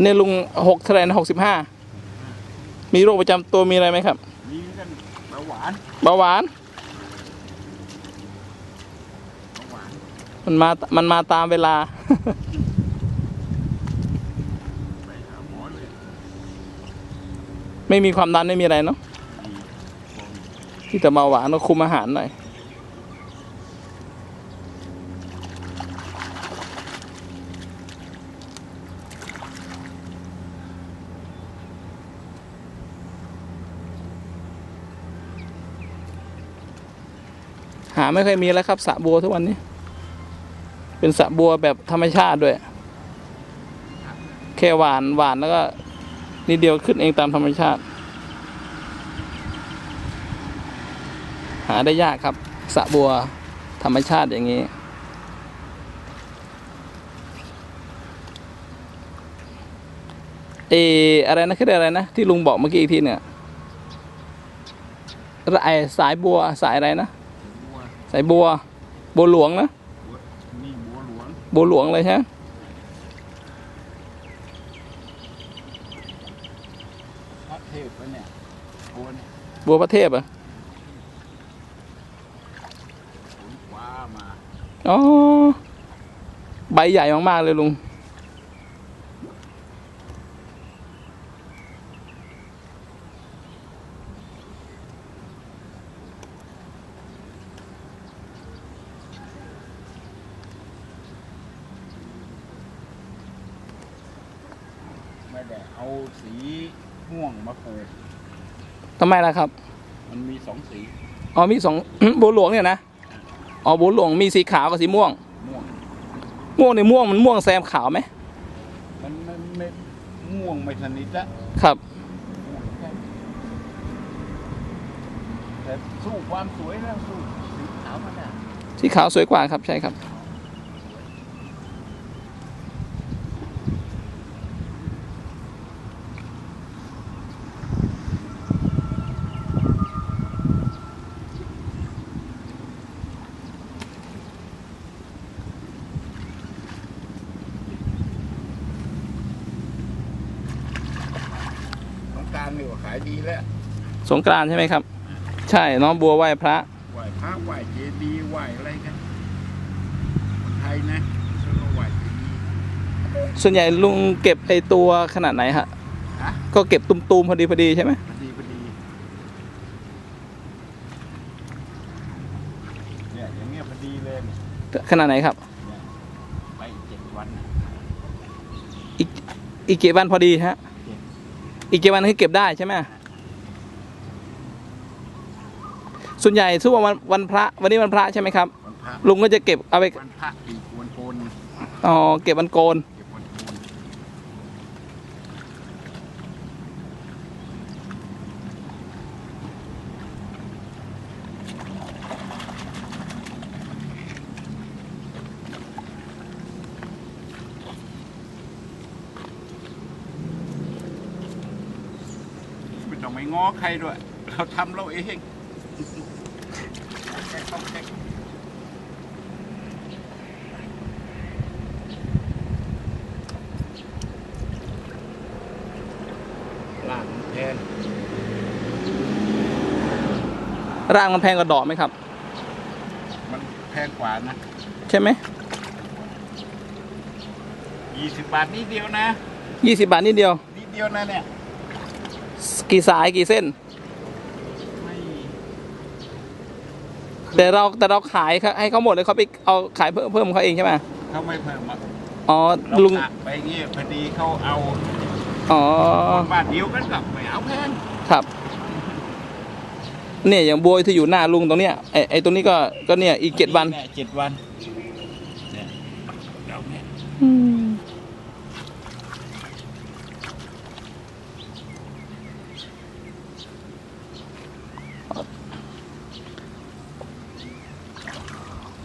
ตอนนี้ลุงหกเท่าไหร่นะหกสิบห้ามีโรคประจำตัวมีอะไรไหมครับ มีกันเบาหวานเบาหวาน เบาหวาน มันมา มันมาตามเวลา ไปหาหมอเลยไม่มีความดันไม่มีอะไรเนาะดีคนที่แต่เบาหวานต้องคุมอาหารหน่อยาไม่เคยมีแล้วครับสระบัวทุกวันนี้ เป็นสระบัวแบบธรรมชาติด้วย แค่หวานหวานแล้วก็นิดเดียวขึ้นเองตามธรรมชาติ หาได้ยากครับสระบัวธรรมชาติอย่างนี้เอออะไรนะคืออะไรนะ ที่ลุงบอกเมื่อกี้อีกทีเนี่ยไอสายบัวสายอะไรนะ สายบัว บัวหลวงนะบัวนี่บัวหลวงบัวหลวงเลยใช่ไหมพระเทพวะเนี่ยบัวเนี่ยบัวประเทศอะขนคว้ามาอ๋อใบใหญ่มากๆเลยลุง ไม่ได้เอาสีม่วงมาปลูกทำไมล่ะครับ มันมีสองสีอ๋อมีสอง บัวหลวงเนี่ยนะ อ๋อบัวหลวงมีสีขาวกับสีม่วง ม่วง ม่วงในม่วงมันม่วงแซมขาวไหมมันไม่ไม่ม่วงไม่สนิทละครับ ม่วงแค่แต่สู้ความสวยแล้วสู้สีขาวมันอะ สีขาวสวยกว่าครับใช่ครับ ต้องการนี่ว่าขายดีแล้วสงกรานต์ใช่ไหมครับ ใช่น้องบัวไหว้พระไหวพระไหวเจดีย์ไหวอะไรกันคนไทยนะชื่อว่าไหวเจดีย์ส่วนใหญ่ลุงเก็บไอตัวขนาดไหนฮะฮะก็เก็บตุมๆพอดีพอดีใช่ไหมพอดีพอดีเนี่ยอย่างเงี้ยพอดีเลยเนี่ยขนาดไหนครับ ไปเจ็ดวันน่ะอีกอีกกี่วันพอดีฮะ อีกกี่วันคือเก็บได้ใช่ไหมส่วนใหญ่ทุกวันวันพระ วันนี้วันพระใช่ไหมครับ วันพระลุงก็จะเก็บเอาไปวันพระอีกวันโกนอ๋อเก็บวันโกน เก็บวันโกน ไม่ต้องไปง้อ ใครด้วย เราทำเราเองแค่ต้องแค่ล่างแทนร่างมันแพงกว่าดอกไหมครับ มันแพงกว่านะ ใช่ไหมยี่สิบบาทนิดเดียวนะยี่สิบาทนิดเดียว นิดเดียวนะเนี่ย กี่สายกี่เส้นไม่แต่เราแต่เราขายให้เขาหมดเลยเขาไปเอาขายเพิ่มเพิ่มเขาเองใช่ไหมเขาไม่เพิ่มมาอ๋อเราลุงตักไปเงี้ยพอดีเขาเอาอ๋อบาทเดียวกันกับไม่เอาแพงครับ เนี่ยอย่างบัวที่อยู่หน้าลุงตรงเนี้ยไอไอตรงนี้ก็ก็เนี่ยอีกเจ็ดวันเจ็ดวันเนี่ยดอกเนี่ย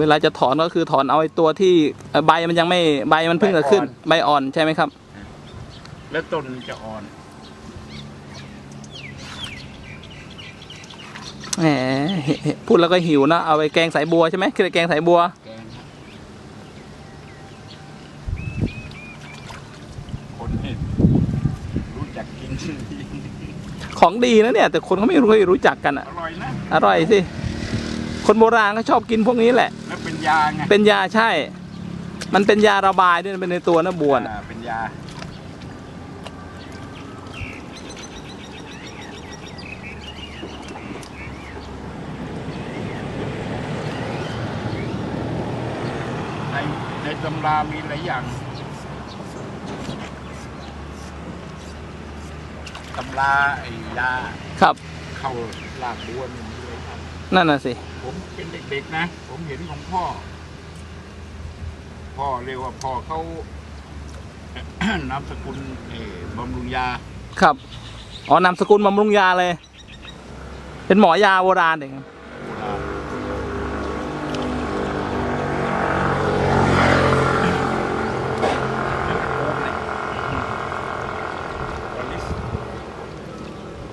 เวลาจะถอนก็คือถอนเอาไอ้ตัวที่เอ่อใบมันยังไม่ใบมันเพิ่งจะขึ้น ใบอ่อนใช่ไหมครับ แล้วต้นจะอ่อน แหมเห็นเห็นพูดแล้วก็หิวนะเอาไปแกงสายบัวใช่ไหมคือแกงสายบัว แกงครับคนเห็นของดีนะเนี่ย แต่คนเขาไม่รู้ไม่รู้จักกันออะร่อยนะ อร่อยสิ คนโบราณก็ชอบกินพวกนี้แหละ แล้วเป็นยาไงเป็นยาใช่ มันเป็นยาระบายด้วยเป็นในตัวนะบัวน่ะอ่าเป็นยา ในในตำรามีหลายอย่างตำราไอ้ยาครับ เข้าลากบัวนี่มีเลยครับ นั่นน่ะสิ ผมเป็นเด็กๆนะ ผมเห็นของพ่อ พ่อเรียกว่าพ่อเขา นามสกุลเออบำรุงยา ครับ อ๋อนามสกุลบำรุงยาเลย เป็นหมอยาโบราณเองโบราณ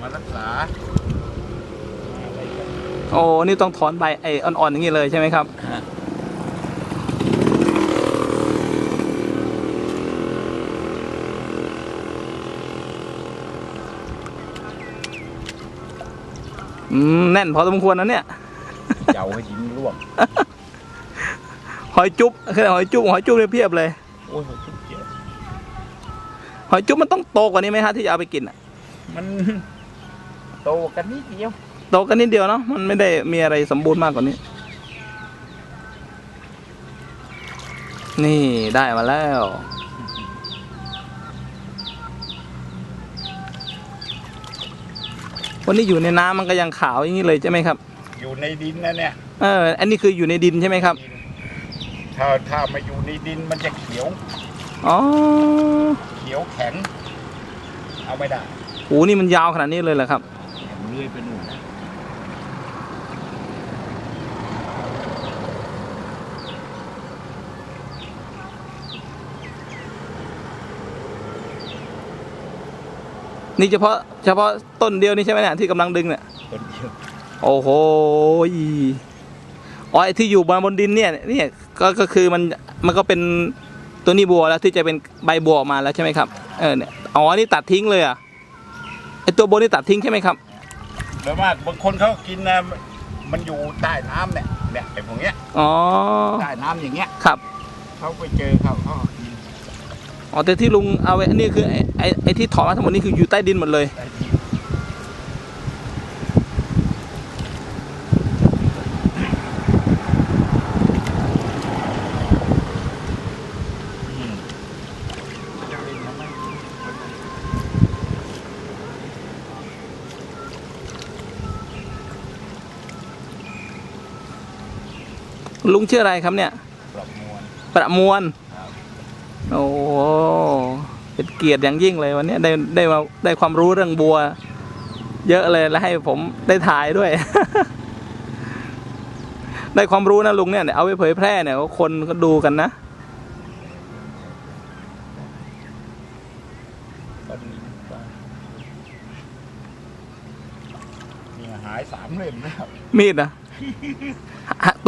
มารักษามาอะไรกัน โอ้นี่ต้องถอนใบไอ้อ่อนๆอย่างนี้เลยใช่ไหมครับอืมแน่นพอสมควรนะเนี่ยเจ้าให้หินร่วงหอยจุ๊บคือหอยจุ๊บหอยจุ๊บเนี่ยเพียบเลยโอ้ยทุกเกียหอยจุ๊บมันต้องโตกว่านี้ไหมฮะที่จะเอาไปกินอะมันโตกันนิดเดียว โตกันนิดเดียวเนาะมันไม่ได้มีอะไรสมบูรณ์มากกว่านี้ นี่ได้มาแล้ว วันนี้อยู่ในน้ำมันก็ยังขาวอย่างนี้เลยใช่ไหมครับ อยู่ในดินนะเนี่ย เออ อันนี้คืออยู่ในดินใช่ไหมครับ ถ้าถ้ามาอยู่ในดินมันจะเขียว อ๋อ เขียวแข็ง เอาไม่ได้โหนี่มันยาวขนาดนี้เลยเหรอครับเลื่อยไปนู่น นะนี่เฉพาะเฉพาะต้นเดียวนี่ใช่ไหมเนี่ยที่กำลังดึงเนี่ยต้นเดียวโอ้โหอ๋อไอ้ที่อยู่บนบนดินเนี่ยเนี่ยก็ก็คือมันมันก็เป็นตัวนี้บัวแล้วที่จะเป็นใบบัวออกมาแล้วใช่ไหมครับเออเนี่ยอ๋อนี่ตัดทิ้งเลยอะไอ้ตัวบนนี่ตัดทิ้งใช่ไหมครับ แล้วมากบางคนเขากินนะมันอยู่ใต้น้ำเนี่ยเนี่ยไอ้พวกเนี้ยอ๋อใต้น้ำอย่างเงี้ยครับ เขาไปเจอเขาเขาก็กิน อ๋อแต่ที่ลุงเอาไว้อันนี้คือไอ้ไอ้ไอ้ที่ถอนมาทั้งหมดนี่คืออยู่ใต้ดินหมดเลย ลุงชื่ออะไรครับเนี่ย ปรับมวลประมวล โอ้โหเป็นเกียรติอย่างยิ่งเลยวันนี้ได้ได้มาได้ความรู้เรื่องบัว เยอะเลยแล้วให้ผมได้ถ่ายด้วย ได้ความรู้นะลุงเนี่ยเอาไปเผยแพร่เนี่ยคนก็ดูกันนะก็ดีไปเนี่ยหายสามเล่มแล้วมีดอะหา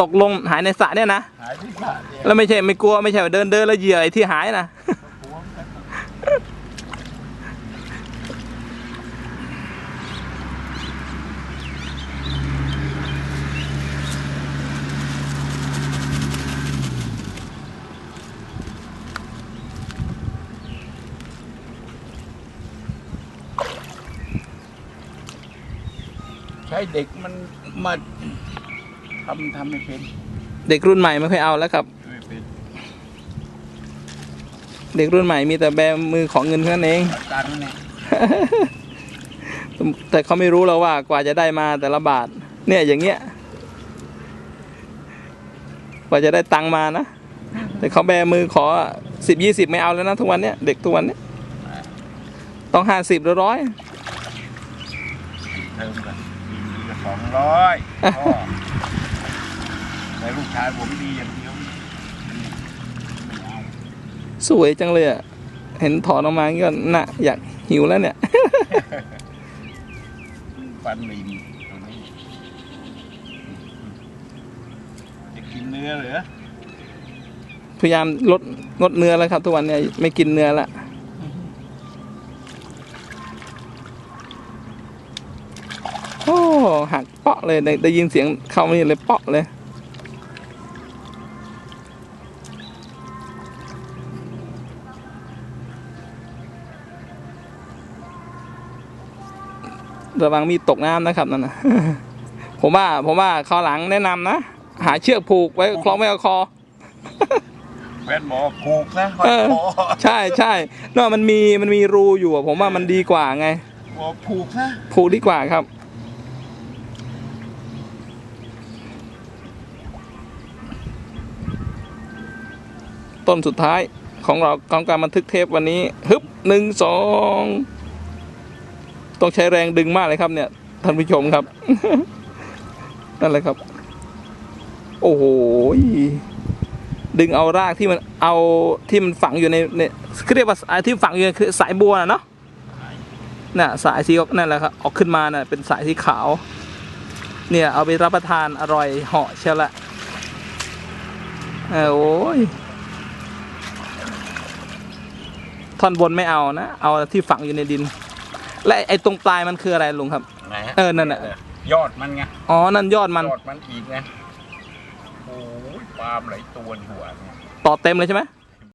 ตกลงหายในสระเนี่ยนะ หายที่สระเนี่ยแล้วไม่ใช่ไม่กลัวไม่ใช่ว่าเดินเดินแล้วเหยื่อไอ้ที่หายนะพวงกันใช้เด็กมันมา ทำทำไม่เป็นเด็กรุ่นใหม่ไม่ค่อยเอาแล้วครับ ไม่เป็นเด็กรุ่นใหม่มีแต่แบมือของเงินเท่านั้นเองตังค์เนี่ยแต่เขาไม่รู้แล้วว่ากว่าจะได้มาแต่ละบาท เนี่ยอย่างเงี้ยกว่าจะได้ตังค์มานะแต่เขาแบมือขอสิบยี่สิบไม่เอาแล้วนะทุกวันเนี้ยเด็กทุกวันเนี้ยต้องห้าสิบหรือร้อยเติมกันปีละสองร้อยพ่อแต่ ลูกชายผมดีอย่างเดียวสวยจังเลยอะ เห็นถอนออกมาก็น่ะอยากหิวแล้วเนี่ย ฟันไม่มีจะกินเนื้อเหรอพยายามลดงดเนื้อแล้วครับ ทุกวันเนี่ยไม่กินเนื้อละโอ้หักเปาะเลยได้ได้ยินเสียงเข้ามาเลยเปาะเลย ระวังมีดตกน้ำนะครับนั่นนะผมว่าผมว่าคราวหลังแนะนำนะ หาเชือกผูกไว้คล้องไว้กับคอแฟนหมอผูกนะห้อยเออคอใช่ใช่เนอะมันมีมันมีรูอยู่อะผมว่ามันดีกว่าไงบอกผูกนะผูกดีกว่าครับ ต้นสุดท้ายของเราของการบันทึกเทปวันนี้ฮึบหนึ่งสอง ต้องใช้แรงดึงมากเลยครับเนี่ย ท่านผู้ชมครับ นั่นแหละครับ โอ้โหดึงเอารากที่มันเอาที่มันฝังอยู่ในในเขาเรียกว่าที่ฝังอยู่คือสายบัวนะเนาะน่ะสายสีนั่นแหละครับออกขึ้นมาน่ะเป็นสายสีขาว เนี่ย เอาไปรับประทานอร่อยเหาะเชียวละเออโอ้ยท่อนบนไม่เอานะ เอาที่ฝังอยู่ในดิน และไอ้ตรงปลายมันคืออะไรลุงครับ ไหนฮะเออนั่นน่ะ ยอดมันไงอ๋อนั่นยอดมันยอดมันอีกไงโอ้ยปาล์มไหลายตัวในหัวเนี่ยต่อเต็มเลยใช่ไหม